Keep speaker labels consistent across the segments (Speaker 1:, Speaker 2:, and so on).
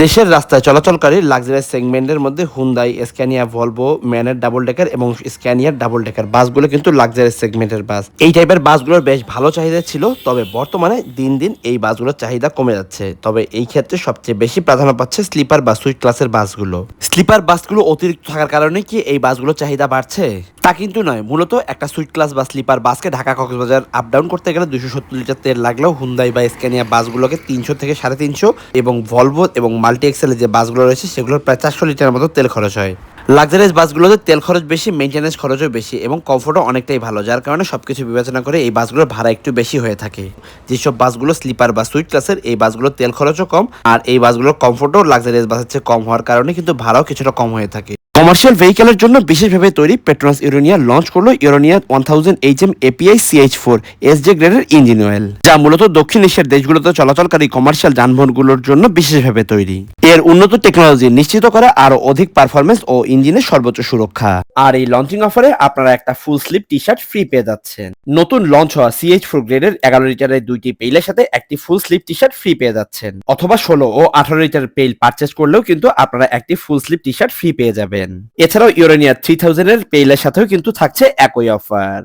Speaker 1: দেশের রাস্তায় চলাচলকারী লাক্সারিয়াস সেগমেন্টের মধ্যে হুন্দাই, স্ক্যানিয়া, ভলভো, ম্যানের ডাবল ডেকার এবং স্ক্যানিয়ার ডাবল ডেকার বাসগুলো কিন্তু লাক্সারি সেগমেন্টের বাস। এই টাইপের বাসগুলোর বেশ ভালো চাহিদা ছিল, তবে বর্তমানে দিন দিন এই বাসগুলোর চাহিদা কমে যাচ্ছে। তবে এই ক্ষেত্রে সবচেয়ে বেশি প্রাধান্য পাচ্ছে স্লিপার বা সুইট ক্লাসের বাসগুলো। স্লিপার বাসগুলো অতিরিক্ত থাকার কারণে কি এই বাসগুলোর চাহিদা বাড়ছে? তা কিন্তু নয়, মূলত একটা সুইট ক্লাস বা স্লিপার বাসকে ঢাকা কক্সবাজার আপ ডাউন করতে গেলে দুশো সত্তর লিটার তেল লাগলেও হুন্দাই বা স্ক্যানিয়া বাসগুলোকে তিনশো থেকে সাড়ে তিনশো এবং ভলভো এবং মাল্টি এক্সেলের যে বাসগুলো রয়েছে, সেগুলোর প্রায় চারশো লিটারের মতো তেল খরচ হয়। লাক্সারিজ বাসগুলোতে তেল খরচ বেশি মেনটেন্যান্স খরচও বেশি এবং কমফোর্টও অনেকটাই ভালো, যার কারণে সবকিছু বিবেচনা করে এই বাসগুলোর ভাড়া একটু বেশি হয়ে থাকে। যেসব বাসগুলো স্লিপার বা সুইট ক্লাসের, এই বাসগুলোর তেল খরচও কম আর এই বাসগুলোর কমফোর্টও লাক্সারিজ বাসের চেয়ে কম হওয়ার কারণে কিন্তু ভাড়াও কিছুটা কম হয়ে থাকে। কমার্শিয়াল ভেহিকেলের জন্য বিশেষভাবে তৈরি পেট্রোনাস ইউরোনিয়া লঞ্চ করল Urania one thousand H M API CH four S J গ্রেডের ইঞ্জিন অয়েল যা মূলত দক্ষিণ এশিয়ার দেশগুলোতে চলাচলকারী কমার্শিয়াল যানবাহনগুলোর জন্য বিশেষভাবে তৈরি। এর উন্নত টেকনোলজি নিশ্চিত করে আরও অধিক পারফরমেন্স ও ইঞ্জিনের সর্বোচ্চ সুরক্ষা। আর এই লঞ্চিং অফারে আপনারা একটা full sleeve T shirt free পেয়ে যাচ্ছেন। নতুন লঞ্চ হওয়া সিএইচ ফোর গ্রেডের এগারো লিটারের দুইটি পেইলের সাথে একটি full sleeve T shirt free পেয়ে যাচ্ছেন। অথবা ষোলো ও আঠারো লিটার পেইল পারচেস করলেও কিন্তু আপনারা একটি full sleeve T shirt free পেয়ে যাবেন। এছাড়াও ইউরেনিয়া থ্রি থাউজেন্ডের পেইলের সাথেও কিন্তু থাকছে একই অফার।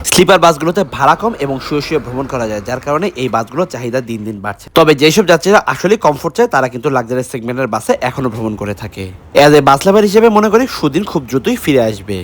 Speaker 1: স্লিপার বাসগুলোতে ভাড়া কম এবং শুয়ে শুয়ে ভ্রমণ করা যায়, যার কারণে এই বাসগুলোর চাহিদা দিন দিন বাড়ছে। তবে যেসব যাত্রীরা আসলে কমফোর্ট চায়, তারা কিন্তু লাক্সারি সেগমেন্টের বাসে এখনও ভ্রমণ করে থাকে। এজ এ বাস লাভার হিসেবে মনে করি সুদিন খুব দ্রুতই ফিরে আসবে।